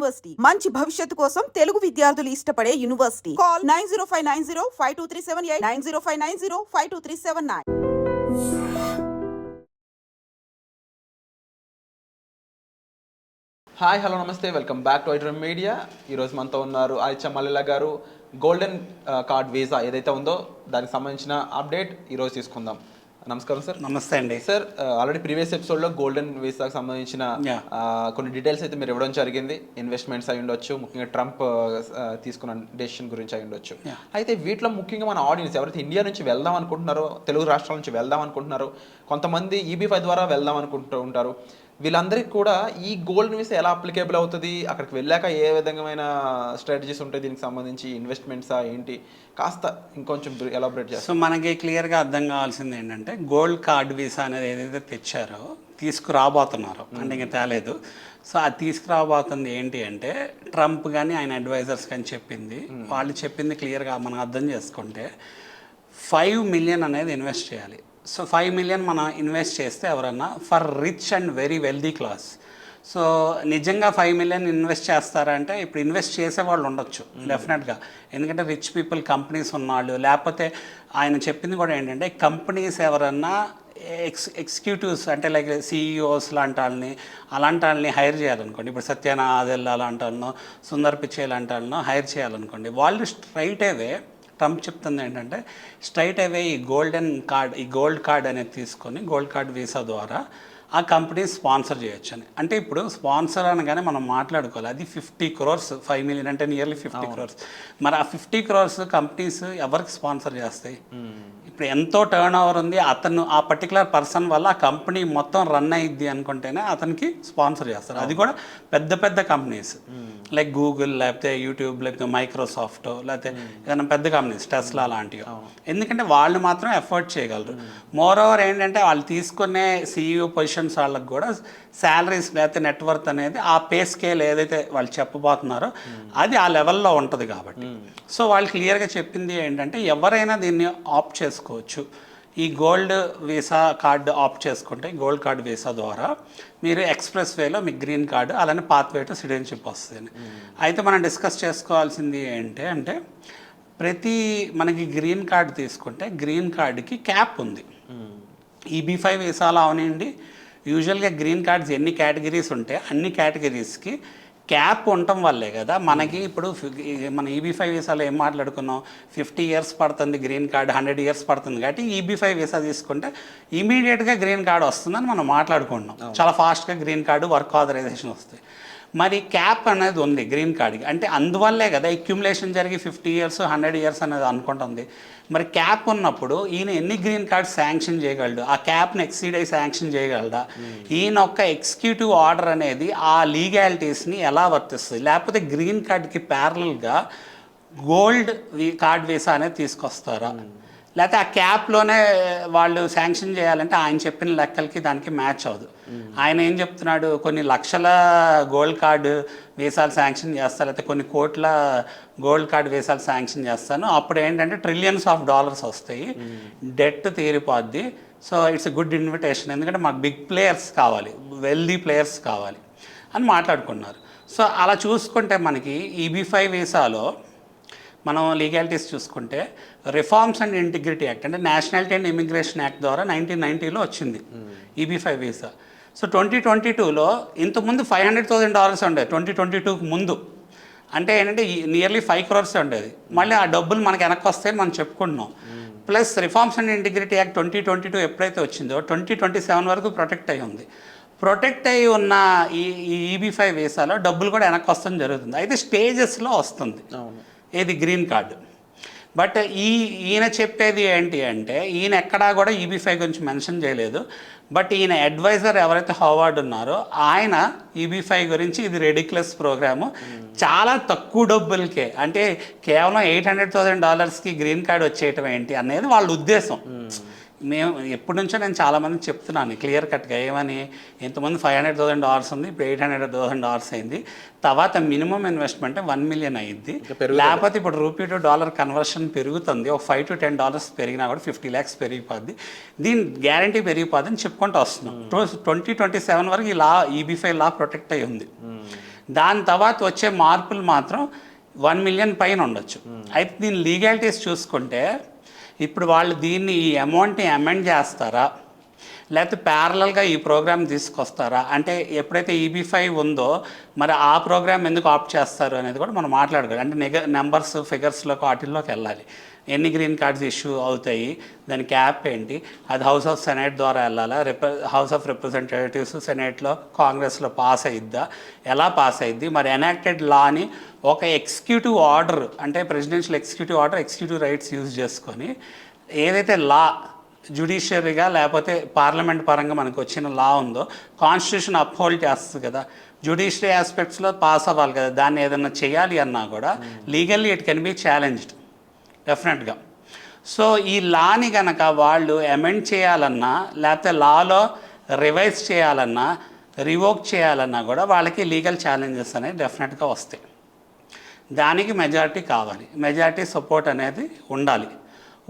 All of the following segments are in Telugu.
యూనివర్సిటీ. మంచి భవిష్యత్తు కోసం తెలుగు విద్యార్థులు ఇష్టపడే university. Call nine zero five nine zero five two three seven eight nine zero five nine zero five two three seven nine. Hi hello నమస్తే. Welcome back to iDream media ఈరోజు మనతో ఉన్నారు ఆదిత్య మల్లెల గారు. గోల్డెన్ కార్డ్ వీసా ఏదైతే ఉందో దానికి సంబంధించిన అప్డేట్ ఈరోజు తీసుకుందాం. నమస్కారం సార్. నమస్తే అండి. సార్ ఆల్రెడీ ప్రీవియస్ ఎపిసోడ్లో గోల్డెన్ వీసాకి సంబంధించిన కొన్ని డీటెయిల్స్ అయితే మీరు ఇవ్వడం జరిగింది. ఇన్వెస్ట్మెంట్స్ అయి ఉండొచ్చు. ముఖ్యంగా ట్రంప్ తీసుకున్న డెసిషన్ గురించి అయి ఉండొచ్చు. అయితే వీటిలో ముఖ్యంగా మన ఆడియన్స్ ఎవరైతే ఇండియా నుంచి వెళ్దాం అనుకుంటున్నారో తెలుగు రాష్ట్రాల నుంచి వెళ్దాం అనుకుంటున్నారో కొంతమంది ఈబీ ఫైవ్ ద్వారా వెళ్దాం అనుకుంటూ ఉంటారు. వీళ్ళందరికీ కూడా ఈ గోల్డ్ వీసా ఎలా అప్లికేబుల్ అవుతుంది? అక్కడికి వెళ్ళాక ఏ విధమైన స్ట్రాటజీస్ ఉంటాయి దీనికి సంబంధించి? ఇన్వెస్ట్మెంట్సా ఏంటి? కాస్త ఇంకొంచెం ఎలాబరేట్ చేస్తారు? సో మనకి క్లియర్గా అర్థం కావాల్సింది ఏంటంటే గోల్డ్ కార్డ్ వీసా అనేది ఏదైతే తెచ్చారో తీసుకురాబోతున్నారు అంటే ఇంకా తేలేదు. సో అది తీసుకురాబోతుంది ఏంటి అంటే ట్రంప్ కానీ ఆయన అడ్వైజర్స్ కానీ చెప్పింది. వాళ్ళు చెప్పింది క్లియర్గా మనం అర్థం చేసుకుంటే ఫైవ్ మిలియన్ అనేది ఇన్వెస్ట్ చేయాలి. సో ఫైవ్ మిలియన్ మనం ఇన్వెస్ట్ చేస్తే ఎవరన్నా for rich and very wealthy class so నిజంగా ఫైవ్ మిలియన్ ఇన్వెస్ట్ చేస్తారంటే ఇప్పుడు ఇన్వెస్ట్ చేసే వాళ్ళు ఉండొచ్చు డెఫినెట్గా ఎందుకంటే రిచ్ పీపుల్ కంపెనీస్ ఉన్నవాళ్ళు లేకపోతే ఆయన చెప్పింది కూడా ఏంటంటే కంపెనీస్ ఎవరన్నా ఎక్స్ ఎగ్జిక్యూటివ్స్ అంటే లైక్ సిఇఓస్ లాంటి వాళ్ళని అలాంటి వాళ్ళని హైర్ చేయాలనుకోండి. ఇప్పుడు సత్యాన ఆదెల్ అలాంటి వాళ్ళనో సుందర్ పిచ్చే లాంటి వాళ్ళనో హైర్ చేయాలనుకోండి. వాళ్ళు స్ట్రైట్ అవే ట్రంప్ చెప్తుంది ఏంటంటే స్ట్రైట్ అవే ఈ గోల్డెన్ కార్డ్ ఈ గోల్డ్ కార్డ్ అనేది తీసుకొని గోల్డ్ కార్డ్ వీసా ద్వారా ఆ కంపెనీ స్పాన్సర్ చేయొచ్చు అని అంటే ఇప్పుడు స్పాన్సర్ అనగానే మనం మాట్లాడుకోవాలి. అది ఫిఫ్టీ క్రోర్స్ ఫైవ్ మిలియన్ అంటే నియర్లీ ఫిఫ్టీ క్రోర్స్. మరి ఆ ఫిఫ్టీ క్రోర్స్ కంపెనీస్ ఎవరికి స్పాన్సర్ చేస్తాయి? ఇప్పుడు ఎంతో టర్న్ ఓవర్ ఉంది. అతను ఆ పర్టికులర్ పర్సన్ వల్ల ఆ కంపెనీ మొత్తం రన్ అయ్యిద్ది అనుకుంటేనే అతనికి స్పాన్సర్ చేస్తారు. అది కూడా పెద్ద పెద్ద కంపెనీస్ లైక్ గూగుల్ లేకపోతే యూట్యూబ్ లేకపోతే మైక్రోసాఫ్ట్ లేకపోతే ఏదైనా పెద్ద కంపెనీస్ టెస్లా లాంటివి. ఎందుకంటే వాళ్ళు మాత్రం ఎఫర్ట్ చేయగలరు. మోర్ ఓవర్ ఏంటంటే వాళ్ళు తీసుకునే సిఇఓ పొజిషన్స్ వాళ్ళకి కూడా శాలరీస్ లేకపోతే నెట్వర్త్ అనేది ఆ పే స్కేల్ ఏదైతే వాళ్ళు చెప్పబోతున్నారో అది ఆ లెవెల్లో ఉంటుంది కాబట్టి. సో వాళ్ళు క్లియర్గా చెప్పింది ఏంటంటే ఎవరైనా దీన్ని ఆప్ట్ చేసుకోవచ్చు ఈ గోల్డ్ వీసా కార్డు ఆప్ట్ చేసుకుంటే గోల్డ్ కార్డు వీసా ద్వారా మీరు ఎక్స్ప్రెస్ వేలో మీకు గ్రీన్ కార్డు అలానే పాత్ వే టు సిటిజన్షిప్ వస్తుంది. అయితే మనం డిస్కస్ చేసుకోవాల్సింది ఏంటి అంటే ప్రతి మనకి గ్రీన్ కార్డు తీసుకుంటే గ్రీన్ కార్డుకి క్యాప్ ఉంది. ఈబీ ఫైవ్ వీసాలో అవనండి. యూజువల్గా గ్రీన్ కార్డ్స్ ఎన్ని కేటగిరీస్ ఉంటాయి అన్ని కేటగిరీస్కి క్యాప్ ఉండటం వల్లే కదా మనకి ఇప్పుడు ఫి- ఈ- మన ఈబీ ఫైవ్ వీసాలో ఏం మాట్లాడుకున్నాం? ఫిఫ్టీ ఇయర్స్ పడుతుంది గ్రీన్ కార్డ్ హండ్రెడ్ ఇయర్స్ పడుతుంది కాబట్టి ఈబీ ఫైవ్ వీసా తీసుకుంటే ఇమీడియట్గా గ్రీన్ కార్డ్ వస్తుందని మనం మాట్లాడుకుంటున్నాం. చాలా ఫాస్ట్గా గ్రీన్ కార్డు వర్క్ ఆథరైజేషన్ వస్తాయి. మరి క్యాప్ అనేది ఉంది గ్రీన్ కార్డ్కి. అంటే అందువల్లే కదా ఎక్యుములేషన్ జరిగి ఫిఫ్టీ ఇయర్స్ హండ్రెడ్ ఇయర్స్ అనేది అనుకుంటుంది. మరి క్యాప్ ఉన్నప్పుడు ఈయన ఎన్ని గ్రీన్ కార్డ్స్ శాంక్షన్ చేయగలడు? ఆ క్యాప్ని ఎక్సీడ్ అయి శాంక్షన్ చేయగలడా? ఈయన ఒక్క ఎగ్జిక్యూటివ్ ఆర్డర్ అనేది ఆ లీగాలిటీస్ని ఎలా వర్తిస్తుంది? లేకపోతే గ్రీన్ కార్డ్కి ప్యారలల్గా గోల్డ్ కార్డ్ వీసా అనేది తీసుకొస్తారా? లేకపోతే ఆ క్యాప్లోనే వాళ్ళు శాంక్షన్ చేయాలంటే ఆయన చెప్పిన లెక్కలకి దానికి మ్యాచ్ అవ్వదు. ఆయన ఏం చెప్తున్నాడు? కొన్ని లక్షల గోల్డ్ కార్డు వీసాలు శాంక్షన్ చేస్తారు లేకపోతే కొన్ని కోట్ల గోల్డ్ కార్డు వీసాలు శాంక్షన్ చేస్తాను. అప్పుడు ఏంటంటే ట్రిలియన్స్ ఆఫ్ డాలర్స్ వస్తాయి. Debt తీరిపోద్ది. So it's good invitation. ఎందుకంటే మాకు బిగ్ ప్లేయర్స్ కావాలి. వెల్దీ ప్లేయర్స్ కావాలి అని మాట్లాడుకున్నారు. సో అలా చూసుకుంటే మనకి ఈబీ ఫైవ్ వీసాలో మనం లీగాలిటీస్ చూసుకుంటే రిఫార్మ్స్ అండ్ ఇంటిగ్రిటీ యాక్ట్ అంటే నేషనాలిటీ అండ్ ఇమిగ్రేషన్ యాక్ట్ ద్వారా నైన్టీన్ నైంటీలో వచ్చింది. EB five visa. So twenty twenty టూలో ఇంతకుముందు ఫైవ్ హండ్రెడ్ థౌసండ్ డాలర్స్ ఉండేది. ట్వంటీ ట్వంటీ టూకి ముందు. అంటే ఏంటంటే నియర్లీ ఫైవ్ క్రోర్స్ ఉండేది. మళ్ళీ ఆ డబ్బులు మనకి వెనక్కి వస్తాయని మనం చెప్పుకుంటున్నాం. Plus reforms and integrity act twenty twenty two ఎప్పుడైతే వచ్చిందో ట్వంటీ ట్వంటీ సెవెన్ వరకు ప్రొటెక్ట్ అయి ఉంది. ప్రొటెక్ట్ అయి ఉన్న ఈ ఈబీ ఫైవ్ వీసాలో డబ్బులు కూడా వెనక్కి వస్తాం జరుగుతుంది. అయితే స్టేజెస్లో వస్తుంది. ఇది గ్రీన్ కార్డు. బట్ ఈ ఈయన చెప్పేది ఏంటి అంటే ఈయన ఎక్కడా కూడా ఈబీ ఫైవ్ గురించి మెన్షన్ చేయలేదు. బట్ ఈయన అడ్వైజర్ ఎవరైతే హోవార్డ్ ఉన్నారో ఆయన ఈబీ ఫైవ్ గురించి ఇది రెడిక్యులస్ ప్రోగ్రాము చాలా తక్కువ డబ్బులకే. అంటే కేవలం ఎయిట్ హండ్రెడ్ థౌసండ్ డాలర్స్కి గ్రీన్ కార్డ్ వచ్చేయటం ఏంటి అనేది వాళ్ళ ఉద్దేశం. మేము ఎప్పటి నుంచో నేను చాలా మంది చెప్తున్నాను క్లియర్ కట్గా ఏమని? ఇంతమంది ఫైవ్ హండ్రెడ్ థౌసండ్ డాలర్స్ ఉంది ఇప్పుడు ఎయిట్ హండ్రెడ్ థౌసండ్ డాలర్స్ అయింది. తర్వాత మినిమం ఇన్వెస్ట్మెంట్ వన్ మిలియన్ అయ్యింది లేకపోతే ఇప్పుడు రూపీ టు డాలర్ కన్వర్షన్ పెరుగుతుంది. ఒక ఫైవ్ టు టెన్ డాలర్స్ పెరిగినా కూడా ఫిఫ్టీ ల్యాక్స్ పెరిగిపోద్ది. దీని గ్యారంటీ పెరిగిపోద్ది అని చెప్పుకుంటూ వస్తున్నాం. ట్వంటీ ట్వంటీ సెవెన్ వరకు ఈ law EB five law protect అయి ఉంది. దాని తర్వాత వచ్చే మార్పులు మాత్రం వన్ మిలియన్ పైన ఉండొచ్చు. అయితే దీని లీగాలిటీస్ చూసుకుంటే ఇప్పుడు వాళ్ళు దీన్ని ఈ అమౌంట్ని అమెండ్ చేస్తారా? లేకపోతే ప్యారలల్గా ఈ ప్రోగ్రామ్ తీసుకొస్తారా? అంటే ఎప్పుడైతే ఈబీ ఫైవ్ ఉందో మరి ఆ ప్రోగ్రామ్ ఎందుకు ఆప్ట్ చేస్తారు అనేది కూడా మనం మాట్లాడుకోవాలి. అంటే నెగ నెంబర్స్ ఫిగర్స్లోకి వాటిల్లోకి వెళ్ళాలి. ఎన్ని గ్రీన్ కార్డ్స్ ఇష్యూ అవుతాయి దాని క్యాప్ ఏంటి అది హౌస్ ఆఫ్ సెనేట్ ద్వారా వెళ్ళాలా? రిప్ర హౌస్ ఆఫ్ రిప్రజెంటేటివ్స్ సెనేట్లో కాంగ్రెస్లో పాస్ అయ్యిద్దా ఎలా పాస్ అయ్యిద్ది మరి ఎనాక్టెడ్ లాని ఒక ఎగ్జిక్యూటివ్ ఆర్డర్ అంటే presidential executive order executive rights use చేసుకొని ఏదైతే లా జుడిషియరీగా లేకపోతే పార్లమెంట్ పరంగా మనకు వచ్చిన లా ఉందో కాన్స్టిట్యూషన్ అప్హోల్డ్ చేస్తుంది కదా. జుడిషియరీ ఆస్పెక్ట్స్లో పాస్ అవ్వాలి కదా. దాన్ని ఏదైనా చేయాలి అన్నా కూడా legally it can be challenged. డెఫినెట్గా సో ఈ లాని కనుక వాళ్ళు అమెండ్ చేయాలన్నా లేకపోతే లాలో రివైజ్ చేయాలన్నా రివోక్ చేయాలన్నా కూడా వాళ్ళకి లీగల్ ఛాలెంజెస్ అనేవి డెఫినెట్గా వస్తాయి. దానికి మెజారిటీ కావాలి. మెజారిటీ సపోర్ట్ అనేది ఉండాలి.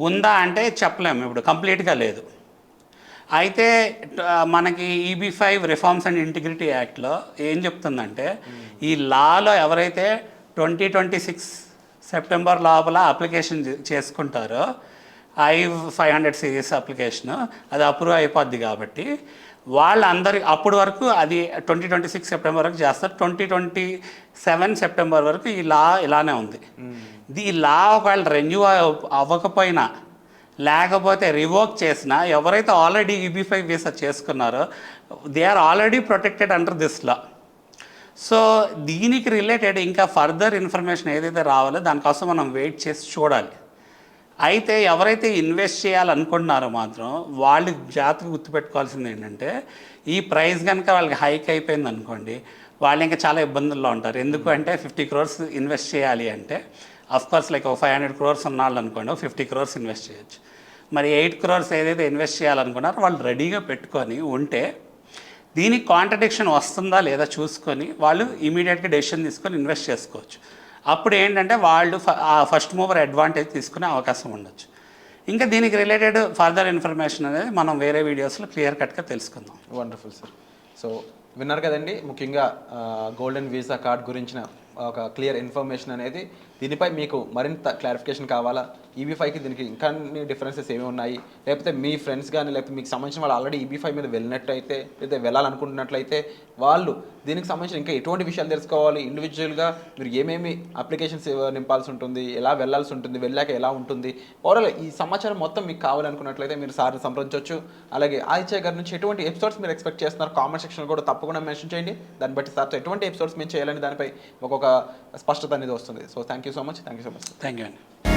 ఉందా అంటే చెప్పలేము. ఇప్పుడు కంప్లీట్గా లేదు. అయితే మనకి EB five reforms and integrity యాక్ట్లో ఏం చెప్తుందంటే ఈ లాలో ఎవరైతే ట్వంటీ ట్వంటీ సిక్స్ సెప్టెంబర్ లోపల అప్లికేషన్ చేసుకుంటారో. I five hundred series application. అది అప్రూవ్ అయిపోద్ది కాబట్టి. వాళ్ళందరి అప్పటి వరకు అది ట్వంటీ ట్వంటీ సిక్స్ సెప్టెంబర్ వరకు చేస్తారు. ట్వంటీ ట్వంటీ సెవెన్ సెప్టెంబర్ వరకు ఈ లా ఇలానే ఉంది. ఈ లా ఒకవేళ రెన్యూ అవ్వకపోయినా లేకపోతే రివోక్ చేసినా ఎవరైతే ఆల్రెడీ ఈబీ ఫైవ్ వీసా చేసుకున్నారో they are already protected under this law so దీనికి రిలేటెడ్ ఇంకా ఫర్దర్ ఇన్ఫర్మేషన్ ఏదైతే రావాలో దానికోసం మనం వెయిట్ చేసి చూడాలి. అయితే ఎవరైతే ఇన్వెస్ట్ చేయాలనుకుంటున్నారో మాత్రం వాళ్ళు జాగ్రత్తగా గుర్తుపెట్టుకోవాల్సింది ఏంటంటే ఈ ప్రైస్ కనుక వాళ్ళకి హైక్ అయిపోయింది అనుకోండి వాళ్ళు ఇంకా చాలా ఇబ్బందుల్లో ఉంటారు. ఎందుకు అంటే ఫిఫ్టీ క్రోర్స్ ఇన్వెస్ట్ చేయాలి అంటే కోర్స్ లైక్ ఒక ఫైవ్ హండ్రెడ్ క్రోర్స్ ఉన్నాళ్ళు అనుకోండి ఒక ఫిఫ్టీ క్రోర్స్ ఇన్వెస్ట్ చేయొచ్చు. మరి ఎయిట్ క్రోర్స్ ఏదైతే ఇన్వెస్ట్ చేయాలనుకున్నారో వాళ్ళు రెడీగా పెట్టుకొని ఉంటే దీనికి కాంట్రడిక్షన్ వస్తుందా లేదా చూసుకొని వాళ్ళు ఇమీడియట్గా డెసిషన్ తీసుకొని ఇన్వెస్ట్ చేసుకోవచ్చు. అప్పుడు ఏంటంటే వాళ్ళు ఫస్ట్ మూవర్ అడ్వాంటేజ్ తీసుకునే అవకాశం ఉండొచ్చు. ఇంకా దీనికి రిలేటెడ్ ఫర్దర్ ఇన్ఫర్మేషన్ అనేది మనం వేరే వీడియోస్లో క్లియర్ కట్గా తెలుసుకుందాం. వండర్ఫుల్ సార్ సో విన్నారు కదండి ముఖ్యంగా గోల్డెన్ వీసా కార్డ్ గురించిన ఒక క్లియర్ ఇన్ఫర్మేషన్ అనేది దీనిపై మీకు మరింత క్లారిఫికేషన్ కావాలా? ఈబీ ఫైవ్కి దీనికి ఇంకా డిఫరెన్సెస్ ఏమి ఉన్నాయి. లేకపోతే మీ ఫ్రెండ్స్ కానీ లేకపోతే మీకు సంబంధించిన వాళ్ళు ఆల్రెడీ ఈబీ ఫైవ్ మీద వెళ్ళినట్లయితే లేదా వెళ్ళాలనుకుంటున్నట్లయితే వాళ్ళు దీనికి సంబంధించిన ఇంకా ఎటువంటి విషయాలు తెలుసుకోవాలి? ఇండివిజువల్గా మీరు ఏమేమి అప్లికేషన్స్ నింపాల్సి ఉంటుంది? ఎలా వెళ్ళాల్సి ఉంటుంది? వెళ్ళాక ఎలా ఉంటుంది? ఓవరాల్ ఈ సమాచారం మొత్తం మీకు కావాలనుకున్నట్లయితే మీరు సార్ని సంప్రదించవచ్చు. అలాగే ఆదిత్య గారి నుంచి ఎటువంటి ఎపిసోడ్స్ మీరు ఎక్స్పెక్ట్ చేస్తున్నారు? కామెంట్ సెక్షన్ కూడా తప్పకుండా మెన్షన్ చేయండి. దాన్ని బట్టి సార్తో ఎటువంటి ఎపిసోడ్స్ మేము చేయాలని దానిపై ఒక స్పష్టత అనేది వస్తుంది. So thank you so much thank you so much thank you అండి.